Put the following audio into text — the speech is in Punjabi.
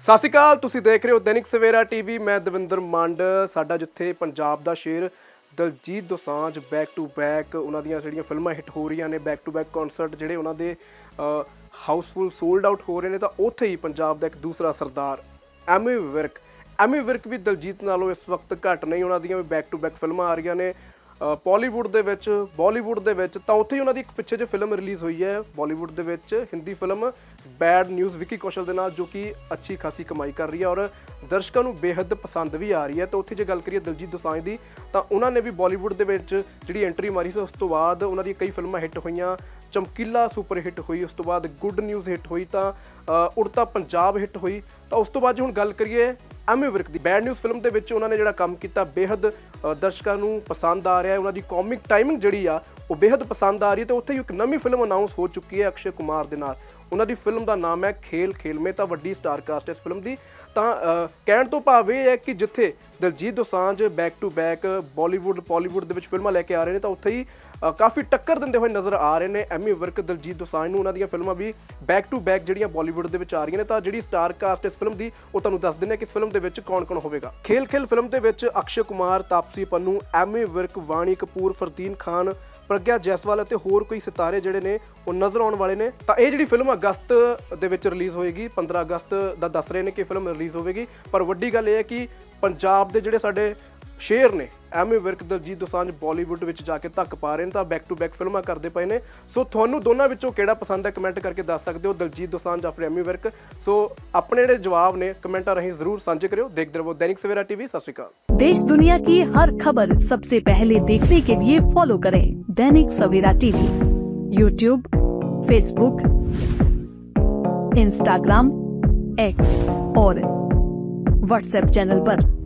ਸਤਿ ਸ਼੍ਰੀ ਅਕਾਲ, ਤੁਸੀਂ ਦੇਖ ਰਹੇ ਹੋ ਦੈਨਿਕ ਸਵੇਰਾ ਟੀਵੀ। ਮੈਂ ਦਵਿੰਦਰ ਮੰਡ, ਸਾਡਾ ਜਿੱਥੇ ਪੰਜਾਬ ਦਾ ਸ਼ੇਰ Diljit Dosanjh back to back ਉਹਨਾਂ ਦੀਆਂ ਜਿਹੜੀਆਂ ਫਿਲਮਾਂ ਹਿੱਟ ਹੋ ਰਹੀਆਂ ਨੇ ਬੈਕ ਟੂ ਬੈਕ ਕਨਸਰਟ ਜਿਹੜੇ ਉਹਨਾਂ ਦੇ ਹਾਊਸਫੁੱਲ ਸੋਲਡ ਆਊਟ ਹੋ ਰਹੇ ਨੇ, ਤਾਂ ਉੱਥੇ ਹੀ ਪੰਜਾਬ ਦਾ ਇੱਕ ਦੂਸਰਾ ਸਰਦਾਰ, ਐਮੀ ਵਿਰਕ। ਐਮੀ ਵਿਰਕ ਵੀ ਦਲਜੀਤ ਨਾਲੋਂ ਇਸ ਵਕਤ ਘੱਟ ਨਹੀਂ, ਉਹਨਾਂ ਦੀਆਂ ਵੀ ਬੈਕ ਟੂ ਬੈਕ ਫਿਲਮਾਂ ਆ ਰਹੀਆਂ ਨੇ। ਪੋਲੀਵੁੱਡ ਦੇ ਵਿੱਚ ਬਾਲੀਵੁੱਡ ਦੇ ਵਿੱਚ, ਤਾਂ ਉੱਥੇ ਹੀ ਉਹਨਾਂ ਦੀ ਇੱਕ ਪਿੱਛੇ ਜੇ ਫਿਲਮ ਰਿਲੀਜ਼ ਹੋਈ ਹੈ। ਬਾਲੀਵੁੱਡ ਦੇ ਵਿੱਚ Hindi film bad news Vicky Kaushal ਦੇ ਨਾਲ, ਜੋ ਕਿ ਅੱਛੀ ਖਾਸੀ ਕਮਾਈ ਕਰ ਰਹੀ ਹੈ ਔਰ ਦਰਸ਼ਕਾਂ ਨੂੰ ਬੇਹੱਦ ਪਸੰਦ ਵੀ ਆ ਰਹੀ ਹੈ। ਤਾਂ ਉੱਥੇ ਜੇ ਗੱਲ ਕਰੀਏ ਦਿਲਜੀਤ ਦੋਸਾਂਝ ਦੀ, ਤਾਂ ਉਹਨਾਂ ਨੇ ਵੀ ਬਾਲੀਵੁੱਡ ਦੇ ਵਿੱਚ ਜਿਹੜੀ ਐਂਟਰੀ ਮਾਰੀ ਸੀ, ਉਸ ਤੋਂ ਬਾਅਦ ਉਹਨਾਂ ਦੀਆਂ ਕਈ ਫਿਲਮਾਂ ਹਿੱਟ ਹੋਈਆਂ। ਚਮਕੀਲਾ ਸੁਪਰ ਹਿੱਟ ਹੋਈ, ਉਸ ਤੋਂ ਬਾਅਦ ਗੁੱਡ ਨਿਊਜ਼ ਹਿੱਟ ਹੋਈ, ਤਾਂ ਉੜਤਾ ਪੰਜਾਬ ਹਿੱਟ ਹੋਈ। ਤਾਂ ਉਸ ਤੋਂ ਬਾਅਦ ਜੇ ਹੁਣ ਗੱਲ ਕਰੀਏ ਐਮੀ ਵਿਰਕ ਦੀ ਬੈਡ ਨਿਊਜ਼ ਫਿਲਮ ਦੇ ਵਿੱਚ ਉਹਨਾਂ ਨੇ ਜਿਹੜਾ ਕੰਮ ਕੀਤਾ, ਬੇਹੱਦ ਦਰਸ਼ਕਾਂ ਨੂੰ ਪਸੰਦ ਆ ਰਿਹਾ ਹੈ, ਉਹਨਾਂ ਦੀ ਕਾਮਿਕ ਟਾਈਮਿੰਗ ਜਿਹੜੀ ਆ ਉਹ ਬੇਹੱਦ ਪਸੰਦ ਆ ਰਹੀ ਹੈ ਤੇ ਉੱਥੇ ਹੀ ਇੱਕ ਨਵੀਂ ਫਿਲਮ ਅਨਾਉਂਸ ਹੋ ਚੁੱਕੀ ਹੈ ਅਕਸ਼ੇ ਕੁਮਾਰ ਦੇ ਨਾਲ। ਉਹਨਾਂ ਦੀ ਫਿਲਮ ਦਾ ਨਾਮ ਹੈ ਖੇਲ ਖੇਲ ਮੇ, ਤਾਂ ਵੱਡੀ ਸਟਾਰ ਕਾਸਟ ਇਸ ਫਿਲਮ ਦੀ। ਤਾਂ ਕਹਿਣ ਤੋਂ ਭਾਵ ਇਹ ਹੈ ਕਿ ਜਿੱਥੇ Diljit Dosanjh back to back Bollywood Pollywood ਦੇ ਵਿੱਚ ਫਿਲਮਾਂ ਲੈ ਕੇ ਆ ਰਹੇ ਨੇ, ਤਾਂ ਉੱਥੇ ਹੀ ਕਾਫੀ ਟੱਕਰ ਦਿੰਦੇ ਹੋਏ ਨਜ਼ਰ ਆ ਰਹੇ ਨੇ ਐਮੀ ਵਿਰਕ, ਦਲਜੀਤ ਦੋਸਾਂਝ ਨੂੰ ਉਹਨਾਂ ਦੀਆਂ ਫਿਲਮਾਂ ਵੀ ਬੈਕ ਟੂ ਬੈਕ ਜਿਹੜੀਆਂ ਬਾਲੀਵੁੱਡ ਦੇ ਵਿੱਚ ਆ ਰਹੀਆਂ ਨੇ, ਤਾਂ ਜਿਹੜੀ ਸਟਾਰ ਕਾਸਟ ਇਸ ਫਿਲਮ ਦੀ, ਉਹ ਤੁਹਾਨੂੰ ਦੱਸ ਦਿੰਦੇ ਹਾਂ ਕਿ ਇਸ ਫਿਲਮ ਦੇ ਵਿੱਚ ਕੌਣ-ਕੌਣ ਹੋਵੇਗਾ। ਖੇਲ ਖੇਲ ਫਿਲਮ ਦੇ ਵਿੱਚ ਅਕਸ਼ੇ ਕੁਮਾਰ, ਤਾਪਸੀ ਪੰਨੂ, ਐਮੀ ਵਿਰਕ, ਵਾਣੀ ਕਪੂਰ, ਫਰਦੀਨ ਖਾਨ ਪ੍ਰਗਿਆ ਜੈਸਵਾਲ ਅਤੇ ਹੋਰ ਕੋਈ ਸਿਤਾਰੇ ਜਿਹੜੇ ਨੇ, ਉਹ ਨਜ਼ਰ ਆਉਣ ਵਾਲੇ ਨੇ। ਤਾਂ ਇਹ ਜਿਹੜੀ ਫਿਲਮ ਅਗਸਤ ਦੇ ਵਿੱਚ ਰਿਲੀਜ਼ ਹੋਏਗੀ 15 ਅਗਸਤ ਦਾ ਦੱਸ ਰਹੇ ਨੇ ਕਿ ਫਿਲਮ ਰਿਲੀਜ਼ ਹੋਵੇਗੀ। ਪਰ ਵੱਡੀ ਗੱਲ ਇਹ ਹੈ ਕਿ ਪੰਜਾਬ ਦੇ ਜਿਹੜੇ ਸਾਡੇ ਸ਼ੇਰ ਨੇ ਐਮੀ ਵਿਰਕ ਦਲਜੀਤ ਦੋਸਾਂਝ ਬਾਲੀਵੁੱਡ ਵਿੱਚ ਜਾ ਕੇ ਧੱਕ ਪਾ ਰਹੇ ਨੇ ਤਾਂ ਬੈਕ ਟੂ ਬੈਕ ਫਿਲਮਾਂ ਕਰਦੇ ਪਏ ਨੇ ਸੋ ਤੁਹਾਨੂੰ ਦੋਨਾਂ ਵਿੱਚੋਂ ਕਿਹੜਾ ਪਸੰਦ ਹੈ ਕਮੈਂਟ ਕਰਕੇ ਦੱਸ ਸਕਦੇ ਹੋ ਦਲਜੀਤ ਦੋਸਾਂਝ ਜਾਂ ਫਿਰ ਐਮੀ ਵਿਰਕ ਸੋ ਆਪਣੇ ਜਿਹੜੇ ਜਵਾਬ ਨੇ ਕਮੈਂਟਾਂ ਰਾਹੀਂ ਜ਼ਰੂਰ ਸਾਂਝੇ ਕਰਿਓ ਦੇਖਦੇ ਰਹੋ ਦੈਨਿਕ ਸਵੇਰਾ ਟੀਵੀ ਸਤਿ ਸ਼੍ਰੀ ਅਕਾਲ देश दुनिया की हर खबर सबसे पहले देखने के लिए फॉलो करें Dainik Savera TV YouTube Facebook Instagram X और व्हाट्सएप चैनल पर।